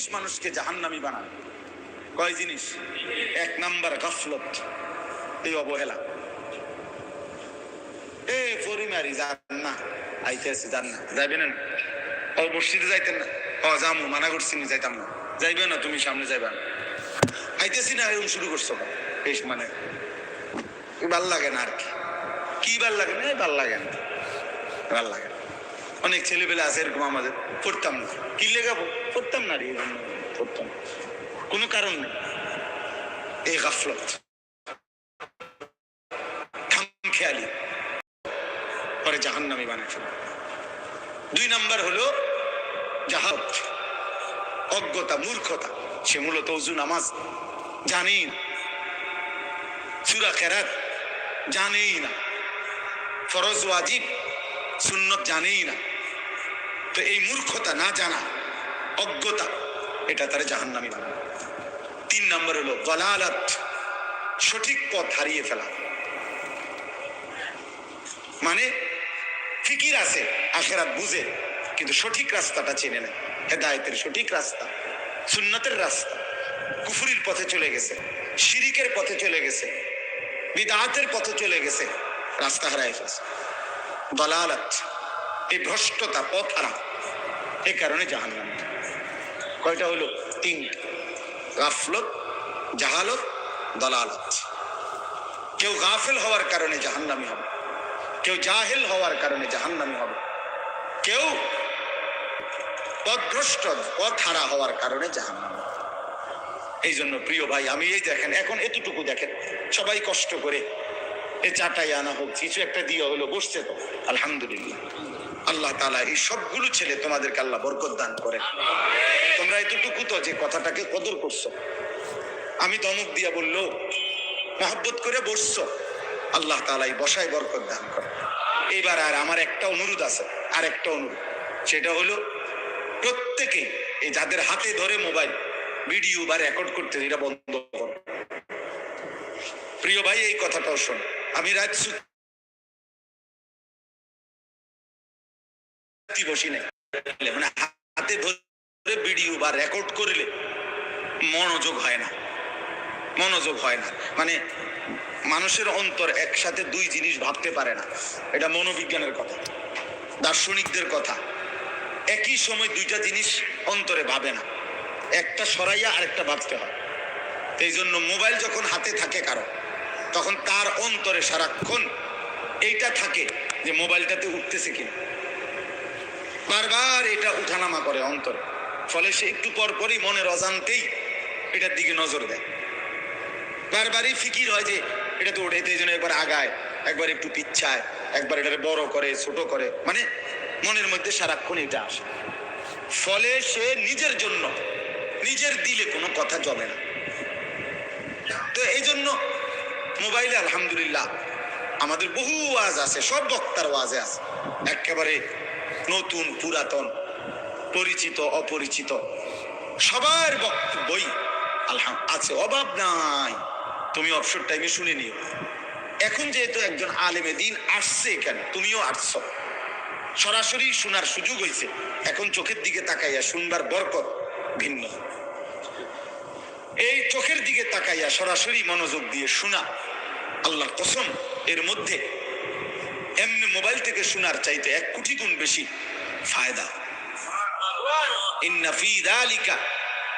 জিনিস মানুষকে জাহান্নামি বানায়। কয় জিনিস? এক নাম্বার গাফলত, এই অবহেলা। এ যান না যান না না? ও মসজিদে যাইতেন না? ও মানা করছি নি, যাইতাম না। যাইবে না, তুমি সামনে যাইবা। না আইতেছি না, এরকম শুরু করছ বেশ মানে। ভালো লাগে না আর কি। কি ভালো লাগে না ভালো লাগে না। ভালো লাগে। অনেক ছেলেবেলা আছে এরকম আমাদের। পড়তাম না। কি লেখাবো? পড়তাম না রে জন্য কোনো কারণ নেই। এই গাফলত। খেয়ালি। পরে জাহান্নামি বানায় ফেলে দুই নাম্বার হলো জাহাজ। অজ্ঞতা, মূর্খতা। সে মূলত নামাজ। জানেই সুরা জানেই না। ফরজ, ওয়াজিব। সুন্নত জানেই না। তো এই মূর্খতা না জানা অজ্ঞতা, এটা তারা জাহান্নামি বানায় তিন নম্বর হলো গলালাত সঠিক পথ হারিয়ে ফেলা। মানে ফিকির আছে, আখেরাত বুঝে, কিন্তু সঠিক রাস্তাটা চেনে নেয় হেদায়তের সঠিক রাস্তা, সুন্নতের রাস্তা, কুফুরির পথে চলে গেছে, শিরিকের পথে চলে গেছে, বিদাতের পথে চলে গেছে, রাস্তা হারাই ফেলছে। দলালত এই ভ্রষ্টতা, পথ হারা, এ কারণে জাহান্নাম। কয়টা হলো? তিনটা। গাফলত, জাহালত, দলালত। কেউ গাফেল হওয়ার কারণে জাহান্নামি হবে। কেউ জাহেল হওয়ার কারণে জাহান্নামি হবে। কেউ পথভ্রষ্ট পথ হারা হওয়ার কারণে জাহান্নামি। এই জন্য প্রিয় ভাই, আমি এই দেখেন, এখন এতটুকু দেখেন। সবাই কষ্ট করে এ চাটাই আনা হোক, কিছু একটা দিয়ে হলো, বসছে তো। আলহামদুলিল্লাহ। আল্লাহ তালা এই সবগুলো ছেলে তোমাদেরকে আল্লাহ বরকত দান করে। তোমরা এতটুকু তো যে কথাটাকে কদর করছ। আমি দমক দিয়া বলল, মহব্বত করে বসছো। আল্লাহ তালাই বসায় বরকত দান করে। এবার আর আমার একটা অনুরোধ আছে, আর একটা অনুরোধ। সেটা হলো প্রত্যেকে এই যাদের হাতে ধরে মোবাইল, ভিডিও বা রেকর্ড করতে এটা বন্ধ করো। প্রিয় ভাই, এই কথাটাও শোন। আমি রাত সুতি বসি নাই। মানে হাতে ধরে ভিডিও বা রেকর্ড করলে মনোযোগ হয় না। মনোযোগ হয় না। মানে মানুষের অন্তর একসাথে দুই জিনিস ভাবতে পারে না। এটা মনোবিজ্ঞানের কথা, দার্শনিকদের কথা। একই সময় দুইটা জিনিস অন্তরে ভাবে না। একটা সরাইয়া আরেকটা ভাবতে হয়। এই জন্য মোবাইল যখন হাতে থাকে কারও, তখন তার অন্তরে সারাক্ষণ এইটা থাকে যে মোবাইলটাতে উঠতেছে কিনা। বারবার এটা উঠানামা করে অন্তরে। ফলে সে একটু পর পরই মনের অজান্তেই এটার দিকে নজর দেয়। বারবারই ফিকির হয় যে এটা তো ওঠে এই জন্য একবার আগায়, একবার একটু পিচ্ছায়, একবার এটাকে বড় করে, ছোট করে। মানে মনের মধ্যে সারাক্ষণ এটা আসে। ফলে সে নিজের জন্য, নিজের দিলে কোনো কথা জমে না। তো এই জন্য মোবাইলে আলহামদুলিল্লাহ আমাদের বহু ওয়াজ আছে, সব বক্তার ওয়াজে আছে। একেবারে নতুন পুরাতন, পরিচিত, অপরিচিত। সবার বক্তব্য বই আলহাম আছে, অভাব নাই। তুমি অবসর টাইমে শুনে নিও। এখন যেহেতু একজন আলেমে দিন আসছে এখানে তুমিও আসছো। সরাসরি শোনার সুযোগ হয়েছে। এখন চোখের দিকে তাকাইয়া শুনবার বরকত ভিন্ন। এই চোখের দিকে তাকাইয়া সরাসরি মনোযোগ দিয়ে শোনা আল্লাহর কসম, এর মধ্যে এমনি মোবাইল থেকে শোনার চাইতে এক কোটি গুণ বেশি ফায়দা। ইন্না ফি যালিকা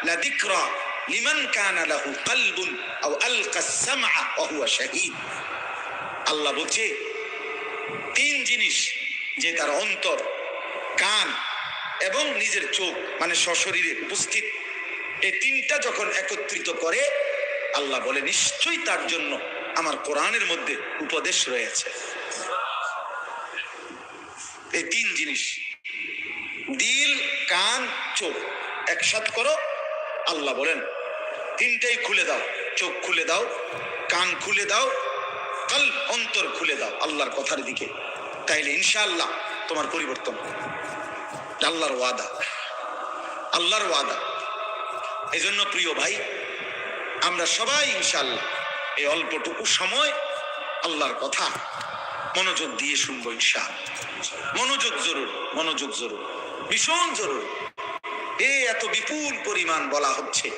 লাযিকরা লিমান কানা লাহু কলবুন আও আলকা সামআ ওয়া হুয়া শাহীদ। আল্লাহ বলছে, তিন জিনিস যে তার অন্তর, কান এবং নিজের চোখ মানে সশরীরে উপস্থিত এই তিনটা যখন একত্রিত করে, আল্লাহ বলে, নিশ্চয়ই তার জন্য আমার কোরআনের মধ্যে উপদেশ রয়েছে। এই তিন জিনিস। দিল, কান, চোখ। একসাথ করো, আল্লাহ বলেন, তিনটাই খুলে দাও। চোখ খুলে দাও, কান খুলে দাও কাল অন্তর খুলে দাও আল্লাহর কথার দিকে। তাইলে ইনশাআল্লাহ তোমার পরিবর্তন। আল্লাহর ওয়াদা। আল্লাহর ওয়াদা। এই জন্য প্রিয় ভাই, আমরা সবাই ইনশাল্লাহ এই অল্পটুকু সময় আল্লাহর কথা মনোযোগ দিয়ে শুনব ইনশাআল্লাহ। মনোযোগ জরুর মনোযোগ জরুর। ভীষণ জরুরি। এ এত বিপুল পরিমাণ বলা হচ্ছে।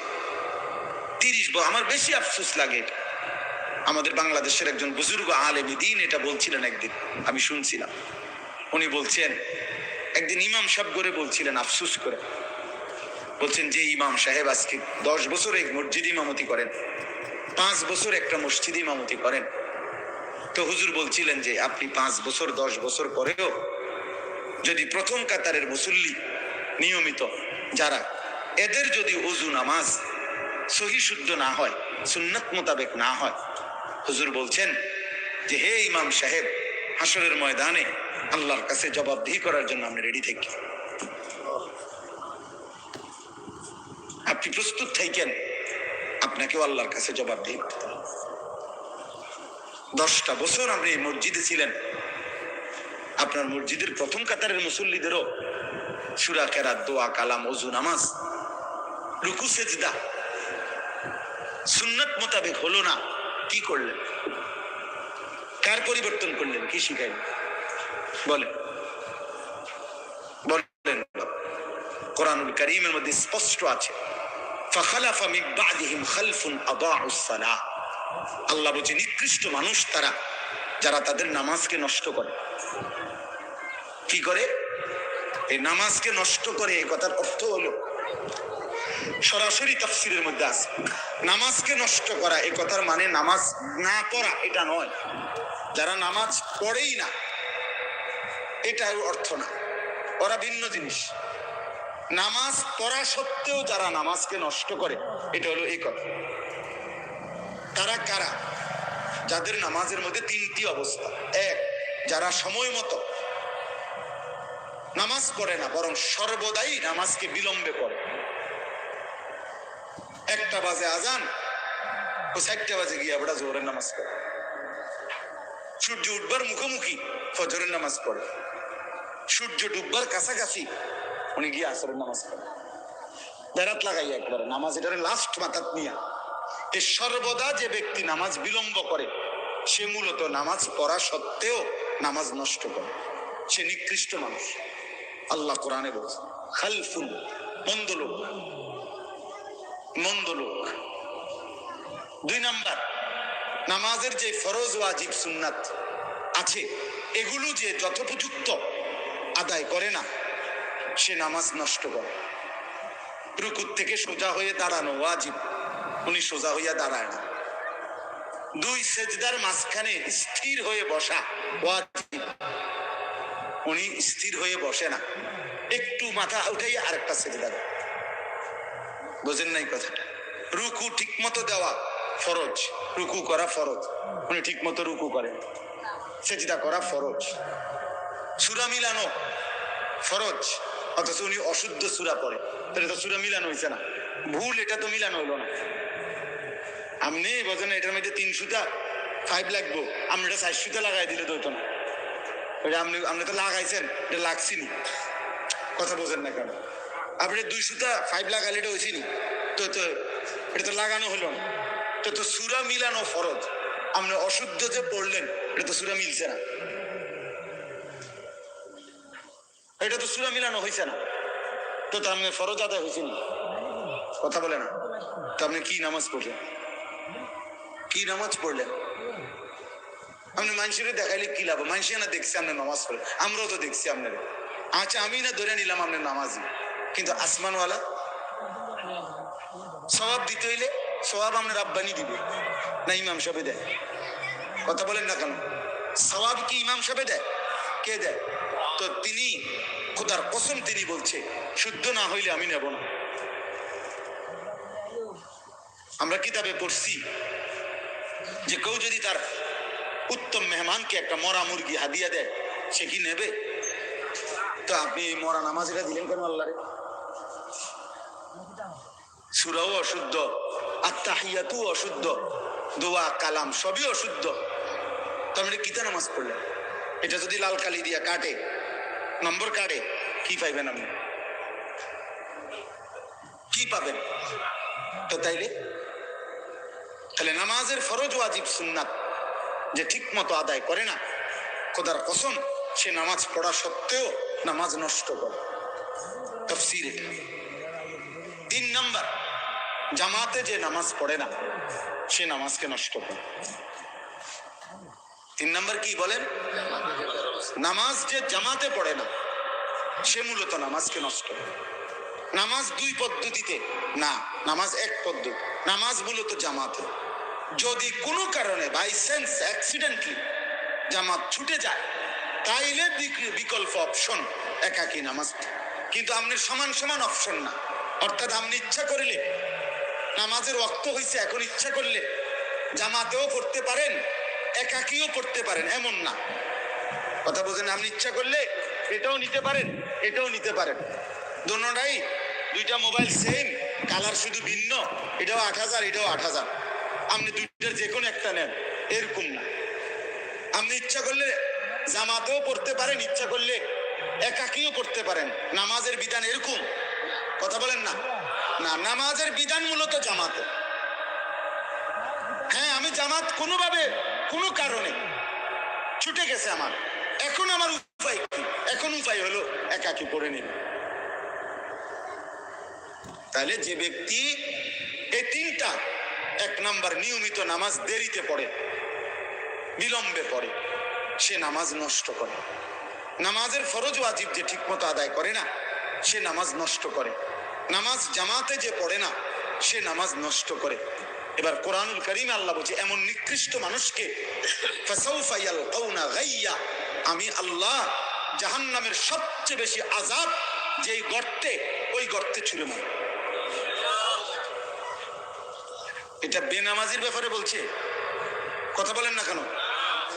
তিরিশ ব আমার বেশি আফসোস লাগে। আমাদের বাংলাদেশের একজন বুজুর্গ আলেমী দিন এটা বলছিলেন একদিন, আমি শুনছিলাম। উনি বলছেন, একদিন ইমাম সাহেব করে বলছিলেন আফসুস করে। বলছেন যে ইমাম সাহেব আজকে দশ বছর মসজিদ ইমামতি করেন। পাঁচ বছর একটা মসজিদ ইমামতি করেন। তো হুজুর বলছিলেন যে আপনি পাঁচ বছর, দশ বছর পরেও যদি প্রথম কাতারের মুসল্লি নিয়মিত যারা, এদের যদি অজু নামাজ সহি শুদ্ধ না হয়, সুন্নত মোতাবেক না হয়, হুজুর বলছেন যে হে ইমাম সাহেব হাসরের ময়দানে আল্লাহর কাছে জবাবদিহি করার জন্য আমরা রেডি থাকি আপনি প্রস্তুত থাকেন, আপনাকেও আল্লাহর কাছে জবাবদিহি করতে। দশটা বছর আপনি এই মসজিদে ছিলেন আপনার মসজিদের প্রথম কাতারের মুসল্লিদেরও সুরা কেরাত দোয়া কালাম অজু নামাজ রুকু সেজদা সুন্নত মোতাবেক হলো না কি করলেন কার পরিবর্তন করলেন কি শিখাইলেন বলেন বলেন কোরআনুল করিমের মধ্যে স্পষ্ট আছে فخلف من بعدهم خلف أضاعوا الصلاة আল্লাহ বলছে, নিকৃষ্ট মানুষ তারা, যারা তাদের নামাজকে নষ্ট করে। কি করে? এই নামাজকে নষ্ট করে, এই কথার অর্থ হলো, সরাসরি তাফসিরের মধ্যে আছে। নামাজকে নষ্ট করা, এই কথার মানে নামাজ না পড়া, এটা নয়। যারা নামাজ পড়েই না এটা অর্থ না। ওরা ভিন্ন জিনিস। নামাজ পড়া সত্ত্বেও যারা নামাজকে নষ্ট করে, এটা হলো এই কথা। তারা কারা? যাদের নামাজের মধ্যে তিনটি অবস্থা। এক, যারা সময় মতো নামাজ পড়ে না, বরং সর্বদাই নামাজকে বিলম্বে পড়ে। একটা বাজে আজান, ও চারটা বাজে গিয়ে আমরা জোহরের নামাজ পড়ে। সূর্য উঠবার মুখোমুখি ফজরের নামাজ পড়ে। সূর্য ডুববার কাছাকাছি উনি গিয়ে আসরের নামাজ পড়ে। বেড়াত লাগাই একবারে, নামাজ এটারে লাস্ট মাথাত নিয়া। এ সর্বদা যে ব্যক্তি নামাজ বিলম্ব করে, সে মূলত নামাজ পড়া সত্ত্বেও নামাজ নষ্ট করে। সে নিকৃষ্ট মানুষ। আল্লাহ কোরআনে বলছে খালফুল মন্দ লোক। মন্দ লোক। দুই নাম্বার, নামাজের যে ফরজ, ওয়াজিব, সুন্নাত আছে, এগুলো যে যথোপযুক্ত আদায় করে না, সে নামাজ নষ্ট করে। রুকুর থেকে সোজা হয়ে দাঁড়ানো ওয়াজিব। উনি সোজা হইয়া দাঁড়ায় না দুই সেজদার মাঝখানে স্থির হয়ে বসা। উনি স্থির হয়ে বসে না। একটু মাথা উঠাই আরেকটা সেজদা দেয় বোঝেন নাই কথাটা? রুকু ঠিক মতো দেওয়া ফরজ। রুকু করা ফরজ। উনি ঠিক মতো রুকু করেন। সেজদা করা ফরজ। সুরা মিলানো ফরজ। অথচ উনি অশুদ্ধ সুরা পড়ে। তাহলে তো সুরা মিলানো হয়েছে না। ভুল, এটা তো মিলানো হলো না। আপনি বলছেন এটার মধ্যে তিন সুতা ফাইভ লাগবো। আপনি এটা চার সুতা লাগাই দিলে তো এটা আপনি আপনি তো লাগাইছেন, এটা লাগছিনি কথা বোঝেন না কেন? আপনি দুই সুতা ফাইভ লাগাইলে এটা হয়েছিনি তো তো, এটা তো লাগানো হলো না। তো তো সুরা মিলানো ফরজ। আপনি অশুদ্ধ যে পড়লেন, এটা তো সুরা মিলছে না। এটা তো সুরা মিলানো হয়েছে না। তো তো আপনি ফরজ আদায় হয়েছে না। কথা বলে না। তো আপনি কি নামাজ পড়লেন? কি নামাজ পড়লেন? আপনি মানুষের দেখাইলে কি লাভ? মানুষ না দেখছি আপনার নামাজ পড়ে। আমরাও তো দেখছি আপনার আচ্ছা আমি না ধরে নিলাম আপনার নামাজি। কিন্তু আসমানওয়ালা? সবাব দিতে হইলে সবাব আপনার আব্বানি দিবে, না ইমাম সাহেবে দেয়? কথা বলেন না কেন? সবাব কি ইমাম সাহেবে দেয়? কে দেয়? তো তিনি, খোদার কসম তিনি বলছে, শুদ্ধ না হইলে আমি নেব না। আমরা কিতাবে পড়ছি যে কেউ যদি তার উত্তম মেহমানকে একটা মরা মুরগি হাদিয়া দেয়, সে কি নেবে? তো আপনি এই মরা নামাজিটা দিলেন কেন আল্লাহরে? সুরাও অশুদ্ধ আত্মাহিয়াতু অশুদ্ধ, দোয়া, কালাম সবই অশুদ্ধ। তো আপনি কিতা নামাজ পড়লেন? এটা যদি লাল কালি দিয়া কাটে, নম্বর কাটে, কি পাইবেন আপনি? কি পাবেন? তো তাইলে তাহলে নামাজের ফরজ ওয়াজিব সুন্নাত যে ঠিক মতো আদায় করে না, খোদার কসম, সে নামাজ পড়া সত্ত্বেও নামাজ নষ্ট করে। তফসির তিন নাম্বার, জামাতে যে নামাজ পড়ে না, সে নামাজকে নষ্ট করে। তিন নাম্বার কি বলেন? নামাজ যে জামাতে পড়ে না, সে মূলত নামাজকে নষ্ট করে। নামাজ দুই পদ্ধতিতে না, নামাজ এক পদ্ধতি, নামাজ মূলত জামাতে। যদি কোনো কারণে বাই সেন্স অ্যাক্সিডেন্টলি জামাত ছুটে যায়, তাইলে বিক- বিকল্প অপশন একাকি নামাজ। কিন্তু আপনি সমান সমান অপশন না। অর্থাৎ আপনি ইচ্ছা করিলে, নামাজের রক্ত হয়েছে এখন ইচ্ছা করলে জামাতেও পড়তে পারেন, একাকিও পড়তে পারেন, এমন না। কথা বোঝেন আপনি ইচ্ছা করলে এটাও নিতে পারেন, এটাও নিতে পারেন। দোনোটাই, দুইটা মোবাইল সেম কালার শুধু ভিন্ন, এটাও আট হাজার, এটাও আট হাজার। আপনি দুইটার যে কোনো একটা নেন, এরকম না। আপনি ইচ্ছা করলে জামাতেও পড়তে পারেন, ইচ্ছা করলে একাকিও পড়তে পারেন। নামাজের বিধান এরকম। কথা বলেন না? না, নামাজের বিধান মূলত জামাতে। হ্যাঁ আমি জামাত কোনোভাবে, কোনো কারণে ছুটে গেছে আমার। এখন আমার উপায় কি? এখন উপায় হলো একাকি পড়ে নিন তাহলে যে ব্যক্তি এই তিনটা এক নাম্বার নিয়মিত নামাজ দেরিতে পড়ে, বিলম্বে পড়ে, সে নামাজ নষ্ট করে। নামাজের ফরজ ওয়াজিব যে ঠিকমতো আদায় করে না, সে নামাজ নষ্ট করে। নামাজ জামাতে যে পড়ে না, সে নামাজ নষ্ট করে। এবার কোরআনুল করিম আল্লাহ বলছে, এমন নিকৃষ্ট মানুষকে আমি আল্লাহ জাহান্নামের সবচেয়ে বেশি আজাব যেই গর্তে, ওই গর্তে ছুড়ে মার এটা বেনামাজির ব্যাপারে বলছে। কথা বলেন না কেন?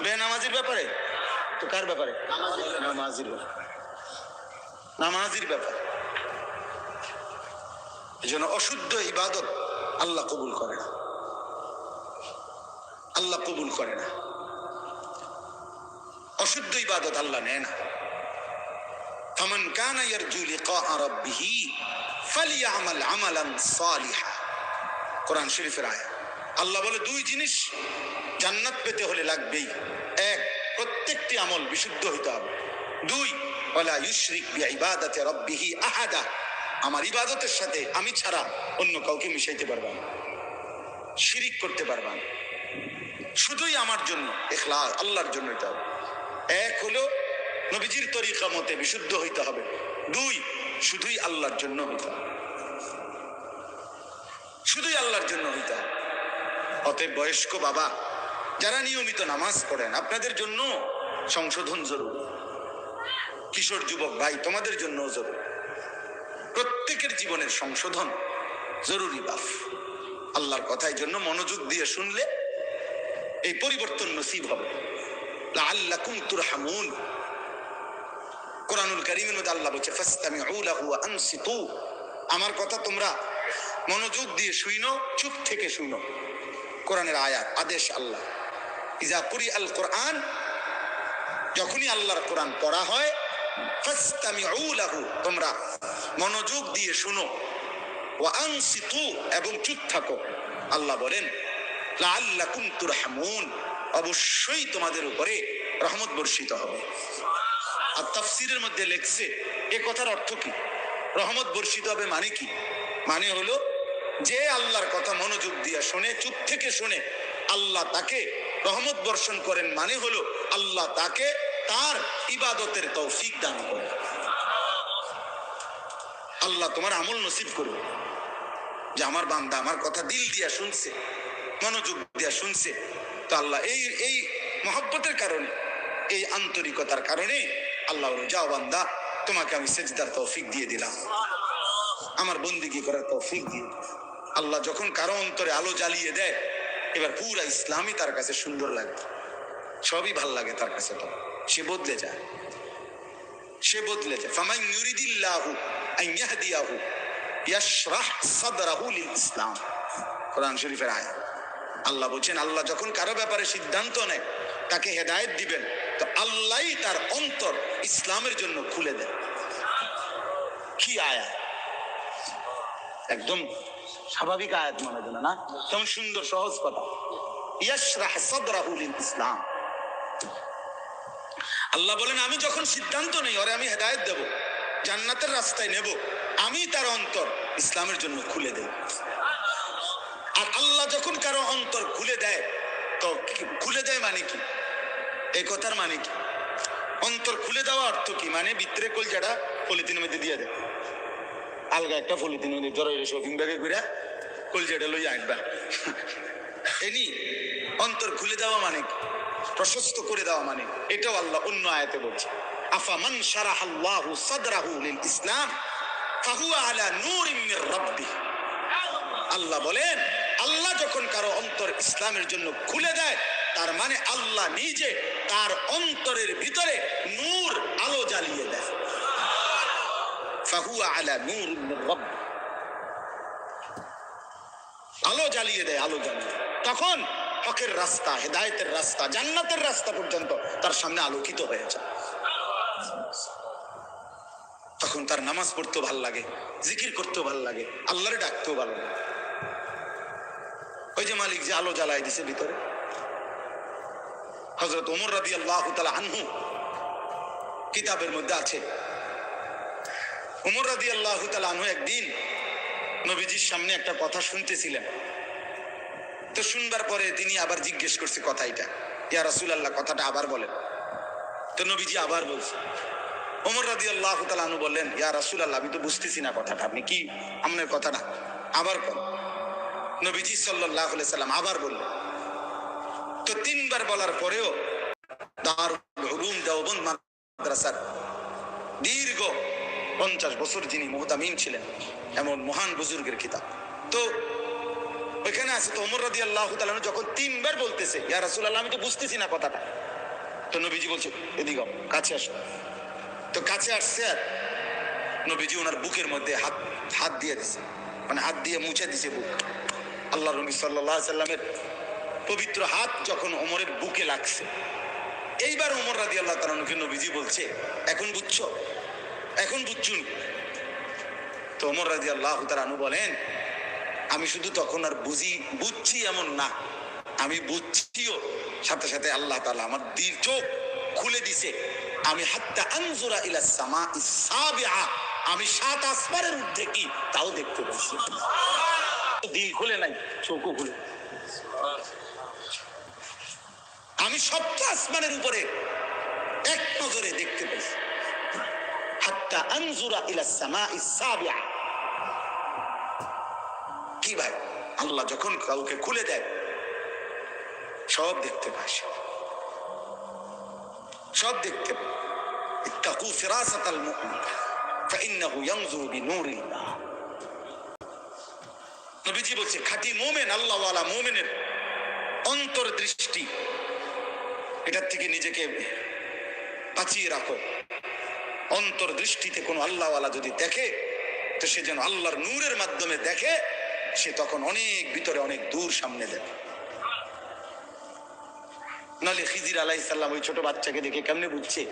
বেনামাজির ব্যাপারে? তো কার ব্যাপারে? নামাজির ব্যাপারে। নামাজির ব্যাপার। এই জন্য অশুদ্ধ ইবাদত আল্লাহ কবুল করে না। আল্লাহ কবুল করে না। অশুদ্ধ ইবাদত আল্লাহ নেয় না। ফামান কানা ইয়ারজু লিকা রাব্বিহি ফালিয়ামাল আমালান সালিহা। কোরআন শরীফের আয়া আল্লাহ বলে, দুই জিনিস জান্নাত পেতে হলে লাগবেই। এক, প্রত্যেকটি আমল বিশুদ্ধ হইতে হবে। দুই, ওয়ালা ইউশরিক বিইবাদাতি রাব্বিহি আহাদা। আমার ইবাদতের সাথে আমি ছাড়া অন্য কাউকে মিশাইতে পারবা শিরিক করতে পারবা শুধুই আমার জন্য, এখলাস, আল্লাহর জন্য হইতে হবে। এক হলো, নবীজির তরিকা মতে বিশুদ্ধ হইতে হবে। দুই, শুধুই আল্লাহর জন্য হইতে হবে। শুধুই আল্লাহর জন্য হইতে হবে অতএব বয়স্ক বাবা, যারা নিয়মিত নামাজ পড়েন, আপনাদের জন্য সংশোধন জরুরি। কিশোর যুবক ভাই, তোমাদের জন্য জরুরি। প্রত্যেকের জীবনের সংশোধন জরুরি বাফ আল্লাহর কথার জন্য মনোযোগ দিয়ে শুনলে এই পরিবর্তন নসিব হবে। লাআল্লাকুম তুরহামুন। কোরআনুল কারীমের আল্লাহ বলছে আমার কথা তোমরা মনোযোগ দিয়ে শুইনো, চুপ থেকে শুইনো। কোরআনের আয়াত, আদেশ আল্লাহ। ইজা কুরি আল কোরআন, যখনই আল্লাহর কোরআন পড়া হয় তোমরা মনোযোগ দিয়ে শুনো। এবং চুপ থাকো। আল্লাহ বলেন অবশ্যই তোমাদের উপরে রহমত বর্ষিত হবে। আর তাফসিরের মধ্যে লেখছে, এ কথার অর্থ কি? রহমত বর্ষিত হবে মানে কি? মানে হলো যে আল্লাহর কথা মনোযোগ দিয়ে শোনে, চুপ থেকে শোনে, আল্লাহ তাকে রহমত বর্ষণ করেন মানে হলো আল্লাহ তাকে তার ইবাদতের তৌফিক দান করে আল্লাহ তোমার আমল নসিব করবে যে আমার বান্দা আমার কথা দিল দিয়া শুনছে, মনোযোগ দিয়া শুনছে, তো আল্লাহ এই এই মহব্বতের কারণে, এই আন্তরিকতার কারণে আল্লাহ যাও বান্দা, তোমাকে আমি সেজদার তৌফিক দিয়ে দিলাম। আমার বন্দিগি করার তৌফিক দিয়ে দিলাম। আল্লাহ যখন কারও অন্তরে আলো জ্বালিয়ে দেয়, এবার পুরা ইসলামই তার কাছে সুন্দর লাগে সবই ভালো লাগে তার কাছে তো। সে বদলে যায়। সে বদলে যায়। ইসলাম। কোরআন শরীফের আয়াত। আল্লাহ বলছেন, আল্লাহ যখন কারও ব্যাপারে সিদ্ধান্ত নেয়, তাকে হেদায়েত দিবেন, তো আল্লাহই তার অন্তর ইসলামের জন্য খুলে দেন কি আয়াত? একদম স্বাভাবিক আয়াত মনে হয় না? কেমন সুন্দর, সহজ কথা। ইসলাম। আল্লাহ বলেন, আমি যখন সিদ্ধান্ত নেই, ওরে আমি দেব। জান্নাতের রাস্তায় নেব। আমি তার অন্তর ইসলামের জন্য খুলে দেই আর আল্লাহ যখন কারও অন্তর খুলে দেয়, তো খুলে দেয় মানে কি? এই কথার মানে কি? অন্তর খুলে দেওয়া অর্থ কি? মানে ভিতরে কলজাটা পলিথিনের মধ্যে দিয়ে দেয়। আলগা একটা পলিথিনের মধ্যে জড়াই শপিং ব্যাগে করে কলজাটা লই আঁকবা এনি, অন্তর খুলে দেওয়া মানে প্রশস্ত করে দেওয়া মানে এটাও আল্লাহ অন্য আয়াতে বলছে। আফামান শারাহ আল্লাহু সাদরাহু লিল ইসলাম, ফাহুয়া আলা নূরিম মির রাব্বিহ আল্লাহ বলেন, আল্লাহ যখন কারও অন্তর ইসলামের জন্য খুলে দেয়, তার মানে আল্লাহ নিজে তার অন্তরের ভিতরে নূর আলো জ্বালিয়ে দেয়। ফাহুয়া আলা নূর মির রাব্বিহ আলো জ্বালিয়ে দেয়, আলো জ্বালিয়ে তখন হকের রাস্তা, হেদায়েতের রাস্তা, জান্নাতের রাস্তা পর্যন্ত তার সামনে আলোকিত হয়ে যায়। তখন তার নামাজ পড়তেও ভালো লাগে, জিকির করতেও ভালো লাগে, আল্লাহরে ডাকতেও ভালো লাগে। ওই যে মালিক যে আলো জ্বালায় দিছে ভিতরে। হজরত ওমর রাদি আল্লাহ আনহু কিতাবের মধ্যে আছে ওমর রাদি আল্লাহ আনহু একদিন নবীজির সামনে একটা কথা শুনতেছিলেন। তো শুনবার পরে তিনি আবার জিজ্ঞেস করছে, কথা এটা? ইয়া রাসুল আল্লাহ কথাটা আবার বলেন। তো নবীজি আবার বলছে ওমর রাদি আল্লাহ তালু বললেন, ইয়া রাসুল আল্লাহ আমি তো বুঝতেছি না কথাটা, আপনি কি আপনার কথাটা আবার কর নবীজি সাল্লাহ সাল্লাম আবার বললেন, তো তিনবার বলার পরেও দেওবন্দ মাদ্রাসার দীর্ঘ পঞ্চাশ বছর যিনি মোহতামিন ছিলেন, এমন মহান বুজুর্গের কিতাব। তো ওইখানে আছে তো ওমর রাদি আল্লাহ যখন তিনবার বলতেছে, ইয়া রাসুল আল্লাহ আমি তো বুঝতেছি না কথাটা। তো নবীজি বলছে, এদিকে কাছে আস। তো কাছে আসছে আর নবীজি ওনার বুকের মধ্যে হাত হাত দিয়ে দিছে মানে হাত দিয়ে মুছে দিছে বুক। আল্লাহ নবী সাল্লাহ সাল্লামের পবিত্র হাত যখন ওমরের বুকে লাগছে। এইবার ওমর রাদি আল্লাহ তালকে নবীজি বলছে, এখন বুঝছ এখন বুঝছুন তো ওমর রাজি আল্লাহ তালু বলেন, আমি শুধু তখন আর বুঝি, বুঝছি এমন না। আমি বুঝছিও, সাথে সাথে আল্লাহ তালা আমার দিল চোখ খুলে দিছে। আমি হাত্তা ইলা সামা ইসাবিআ আমি সাত আসমানের ঊর্ধ্বে কি? তাও দেখতে পাচ্ছি দিল খুলে নাই, চোখও খুলে আমি সপ্ত আসমানের উপরে এক নজরে দেখতে পাইছি হাত্তা আনজুরা ইলা কি ভাই? আল্লাহ যখন কাউকে খুলে দেয়, সব দেখতে পায়। সব দেখতে মুমিন, ফাইন্নাহু ইয়ানজুরু নবীজি বলছে, খাঁটি মোমেন, আল্লাহওয়ালা মোমেনের অন্তর্দৃষ্টি এটার থেকে নিজেকে বাঁচিয়ে রাখো। অন্তর্দৃষ্টিতে কোনো আল্লাহওয়ালা যদি দেখে, তো সে যেন আল্লাহর নূরের মাধ্যমে দেখে, সে তখন অনেক ভিতরে অনেক দূর সামনে দেয় নাহলে খিজির আলাই সাল্লাম ওই ছোট বাচ্চাকে দেখে কেমনে বুঝছে?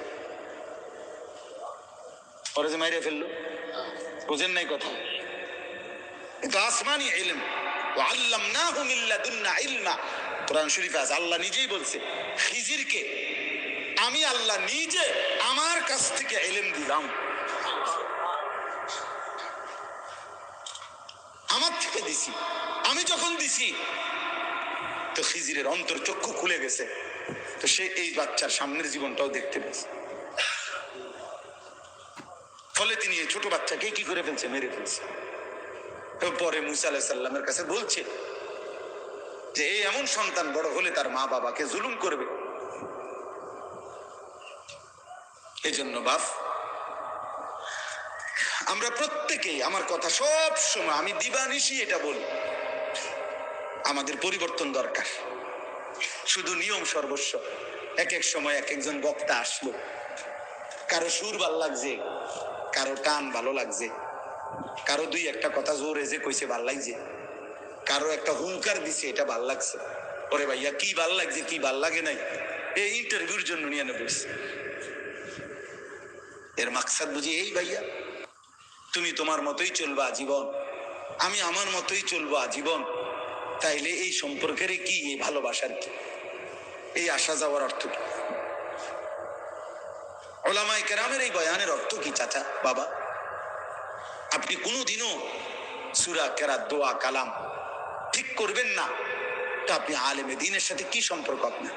ওরা যে মাইরে ফেলল। বুঝেন নাই কথা। কিন্তু আসমানি ইলম ও আল্লাম না হুমিল্লাদুন্না ইলমা। কোরআন শরীফে আছে, আল্লাহ নিজেই বলছে, খিজিরকে আমি আল্লাহ নিজে আমার কাছ থেকে এলেম দিলাম। আমার থেকে দিছি। আমি যখন দিছি, তো খিজিরের অন্তর চক্ষু খুলে গেছে। তো সে এই বাচ্চার সামনের জীবনটাও দেখতে পেয়েছে। ফলে তিনি এই ছোট বাচ্চাকে কি করে ফেলছে? মেরে ফেলছে। পরে মুসা আলাহ সাল্লামের কাছে বলছে যে এই এমন সন্তান বড় হলে তার মা বাবাকে জুলুম করবে। এই জন্য বাপ, আমরা প্রত্যেকেই আমার কথা সব সময়, আমি দিবানিশি এটা বলি, আমাদের পরিবর্তন দরকার। শুধু নিয়ম সর্বস্ব, এক এক সময় এক একজন বক্তা আসলো। কারও সুর ভালো লাগছে, কারও টান ভালো লাগছে, কারও দুই একটা কথা জোরে যে কইছে ভালো লাগছে, কারও একটা হুঙ্কার দিছে এটা ভালো লাগছে। ওরে ভাইয়া, কি ভালো লাগছে, কি ভালো লাগে নাই? এই ইন্টারভিউর জন্য নিয়ে নেবে এর মাকসাদ বুঝি এই ভাইয়া? তুমি তোমার মতোই চলবে আজীবন আমি আমার মতোই চলবো আজীবন তাইলে এই সম্পর্কের কি এই ভালোবাসার কি? এই আসা যাওয়ার অর্থ কি? ওলামাই কেরামের এই বয়ানের অর্থ কি, চাচা, বাবা? আপনি কোনোদিনও সুরা কেরা দোয়া, কালাম ঠিক করবেন না। তা আপনি আলেমে দিনের সাথে কি সম্পর্ক আপনার?